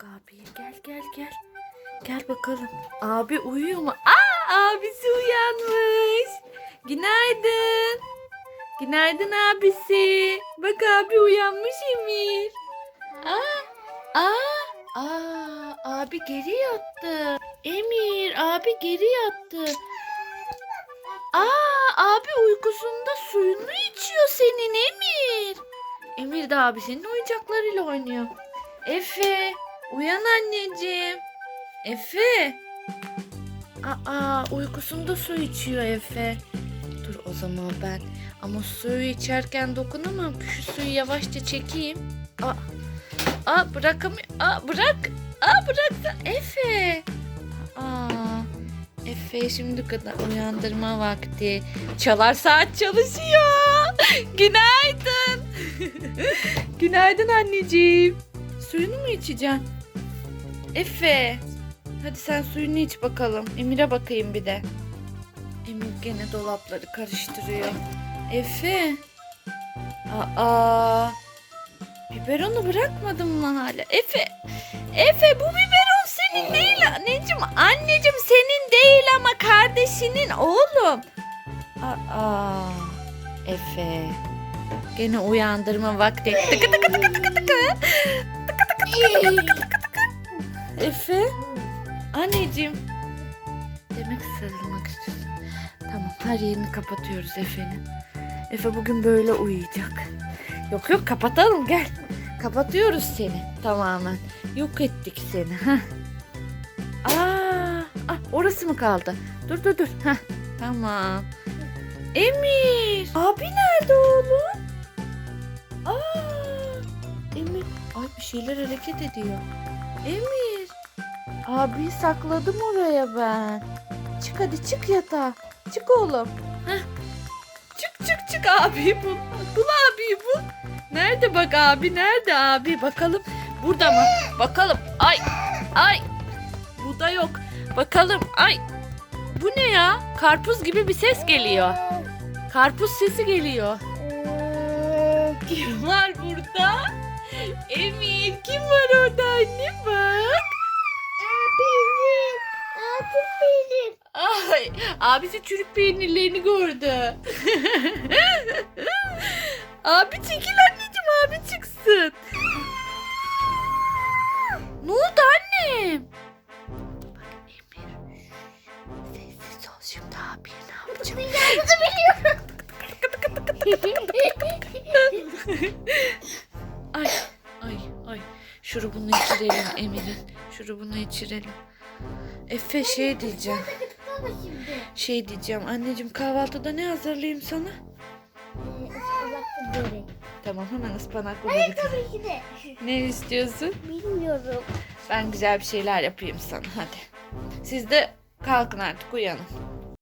bak abiye. Gel gel gel. Gel bakalım. Abi uyuyor mu? Aa abisi uyanmış. Günaydın. Günaydın abisi. Bak abi uyanmış Emir. Aa, aa, aa, abi geri yattı. Emir, abi geri yattı. Aa, abi uykusunda suyunu içiyor senin Emir. Emir de abi senin oyuncaklarıyla oynuyor. Efe, uyan anneciğim. Efe. Aa, uykusunda su içiyor Efe. Dur o zaman ben ama suyu içerken dokunamam. Şu suyu yavaşça çekeyim. Aa, aa bırakamıyorum. Aa bırak. Aa bıraksana Efe. Aa, Efe şimdi kadar uyandırma vakti. Çalar saat çalışıyor. Günaydın. Günaydın anneciğim. Suyunu mu içeceksin? Efe. Hadi sen suyunu iç bakalım. Emir'e bakayım bir de. Emir gene dolapları karıştırıyor. Efe. Aa. Biberonu bırakmadın mı hala? Efe. Efe bu biberon senin değil anneciğim. Anneciğim senin değil ama kardeşinin oğlum. Aa. Efe. Gene uyandırma vakti. Tıkı tıkı tıkı tıkı tıkı. Tıkı tıkı tıkı tıkı tıkı. Efe. Anneciğim. Demek sarılmak istiyorsun. Tamam her yerini kapatıyoruz Efe'nin. Efe bugün böyle uyuyacak. Yok yok kapatalım gel. Kapatıyoruz seni tamamen. Yok ettik seni. Heh. Aa, ah, orası mı kaldı? Dur dur dur. Heh, tamam. Emir. Abi nerede oğlum? Aa, Emir. Ay bir şeyler hareket ediyor. Emir. Abi sakladım oraya ben. Çık hadi çık yatağa. Çık oğlum. Heh. Çık çık çık abi bul. Bul abi bul. Nerede bak abi nerede abi bakalım. Burada mı? Bakalım. Ay ay. Bu da yok. Bakalım. Ay. Bu ne ya? Karpuz gibi bir ses geliyor. Karpuz sesi geliyor. Kim var burada? Emir kim var orada anne bak. Abisi çürük peynirlerini gördü. abi çekil anneciğim abi çıksın. ne oldu annem? Bak Emir. Sessiz ol şimdi abiye ne yapacağım? Dünyamızı biliyorum. Ay ay ay. Şurubunu içirelim Emir'in. Şurubunu içirelim. Efe şey diyeceğim. Şimdi. Şey diyeceğim. Anneciğim kahvaltıda ne hazırlayayım sana? Ee, ıspanaklı börek. Tamam hemen ıspanaklı Hayır börek. tabii ki de. Ne istiyorsun? Bilmiyorum. Ben güzel bir şeyler yapayım sana hadi. Siz de kalkın artık uyanın.